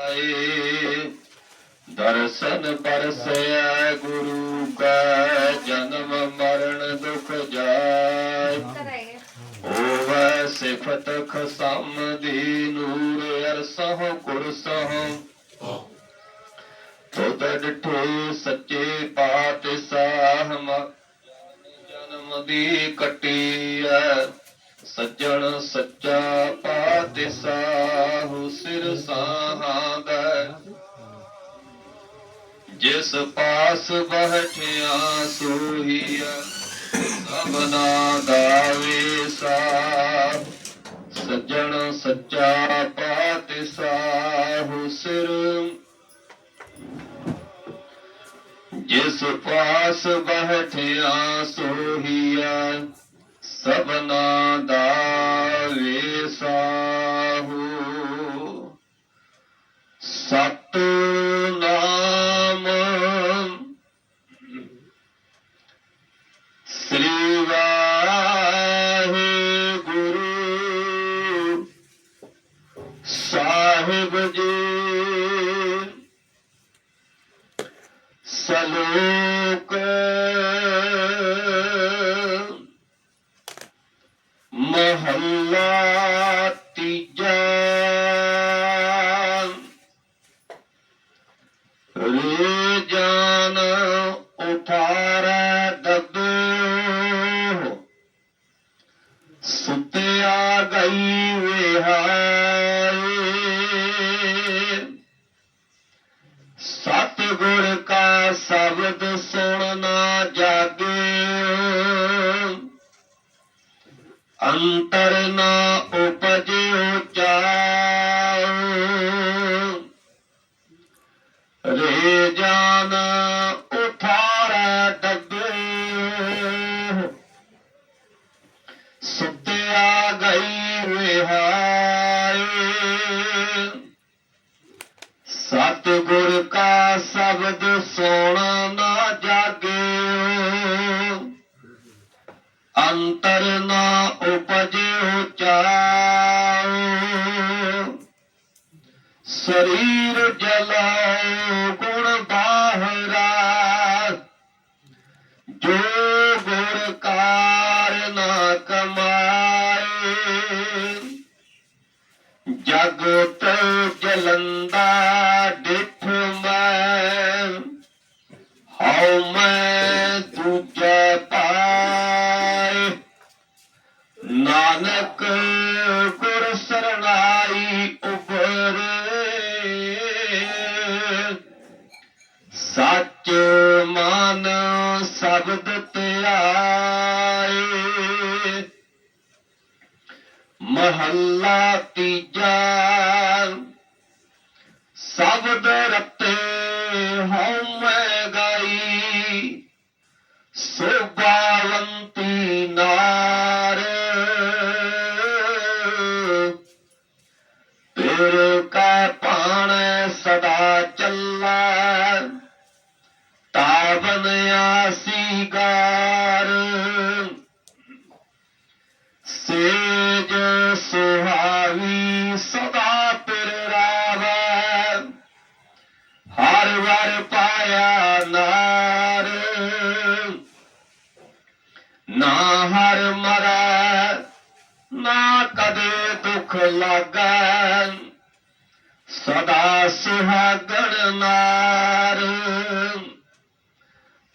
ਆਏ। ਦਰਸ਼ਨ ਪਰਸੈ ਗੁਰੂ ਕਾ ਜਨਮ ਮਰਨ ਦੁਖ ਜਾਏ। ਹੋਵੈ ਸਿਫਤ ਖਸਮ ਦੀ ਨੂਰ ਅਰਸਹੁ ਕੁਰਸਹੁ। ਤੁਧ ਡਿਠੇ ਸੱਚੇ ਪਾਤਸ਼ਾਹ ਮ- ਜਨਮ ਦੀ ਕਟੀਐ ਸੱਜਣ ਸੱਚਾ ਪਾਤਸ਼ਾਹ ਸਿਰ ਸਾਹਾਂਦਾ ਜਿਸ ਪਾਸ ਬਹਿਠਿਆ ਸੋਹੀਆ ਸਭਨਾ ਦਾ ਵੇਸਾ ਸੱਜਣ ਸੱਚਾ ਪਾਤਸ਼ਾਹ ਸਿਰ। ਜਿਸ ਪਾਸ ਬਹਿਠਿਆ ਸੋਹੀਆ ਸਭਨਾ ਸਾਹਿਬ ਜੀ ਸਲੋਕ ਮਹੱਲਾ ਤੀਜਾ। ਰੇ ਜਾਨ ਉਠਾਰੈ ਅੰਤਰ ਨਾ ਉਪਜੇ ਉਚਾਰ ਰੇ ਜਾਨ ਉਠਾਰੈ ਡੱਬੇ ਸੁਤਿਆ ਗਈ ਵਿਹਾਏ ਸਤਿਗੁਰ ਕਾ ਸ਼ਬਦ ਸੋ ਸਰੀਰ ਜਲਾਉ ਗੁਣ ਬਾਹਰਾ। ਜੋ ਗੁਰ ਕਾਰ ਨਾ ਕਮਾਏ। ਜਗਤ ਜਲੰਦਾ ਡਿਠ ਮੈਂ। ਹਉ ਮੈਂ ਮਹੱਲਾ ਤੀਜਾ। ਸ਼ਬਦ ਰਤੇ ਹਉ ਮੈਂ ਗਾਈ। ਸੋਭਾਵੰਤੀ ਨਾਰ। ਤੇਰੇ ਕਾ ਪਾਣ ਸਦਾ ਚੱਲਾ। ਤਾਵਨ ਆਸੀ ਗਾਰ। ਸੇਜ ਵਰ ਨਾਰ। ਨਾ ਹਰ ਮਰੈ, ਨਾ ਕਦੇ ਦੁਖ ਲਾਗੈ। ਸਦਾ ਸੁਹਾਗਣ ਨਾਰ।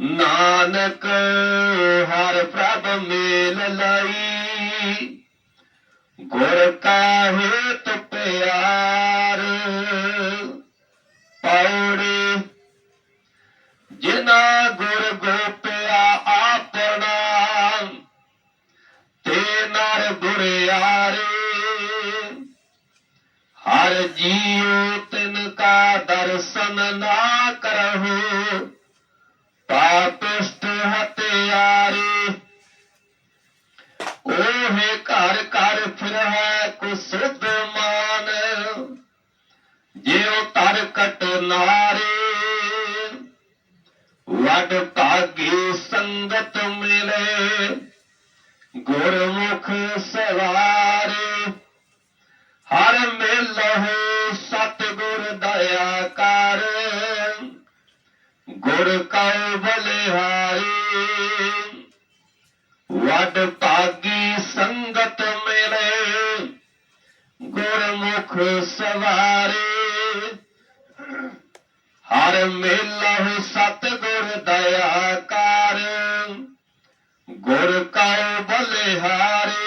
ਨਾਨਕ ਹਰ ਪ੍ਰਭ ਮੇਲ ਲਈ। ਗੁਰ ਕਾ ਹੇਤ ਪਿਆਰ ਹਰ ਜੀਉ ਤਿਨ ਕਾ ਦਰਸ਼ਨ ਨਾ ਕਰਹੁ। ਪਾਪਿਸ਼ਟ ਹਤਿਆਰੇ ਉਹੇ ਘਰ ਘਰ ਫਿਰੈ ਕੁਸੁਧ ਮਾਨ। ਜਿਉ ਤਰ ਕਟ ਨਾਰੇ, ਵਡ ਭਾਗੀ ਸੰਗਤ ਮਿਲੇ। ਗੁਰਮੁਖ ਸਵਾਰੇ ਹਰ ਮੇਲਹੁ ਸਤਗੁਰ ਦਇਆ ਕਰ। ਗੁਰ ਕਉ ਬਲਿਹਾਰੀ। ਵਡ ਭਾਗੀ ਸੰਗਤ ਮੇਰੇ ਗੁਰਮੁਖ ਸਵਾਰੇ। ਹਰ ਮੇਲਹੁ ਸਤਗੁਰ ਦਇਆ ਕਰ। ਗੁਰ ਕਉ ਬਲਿਹਾਰੀ।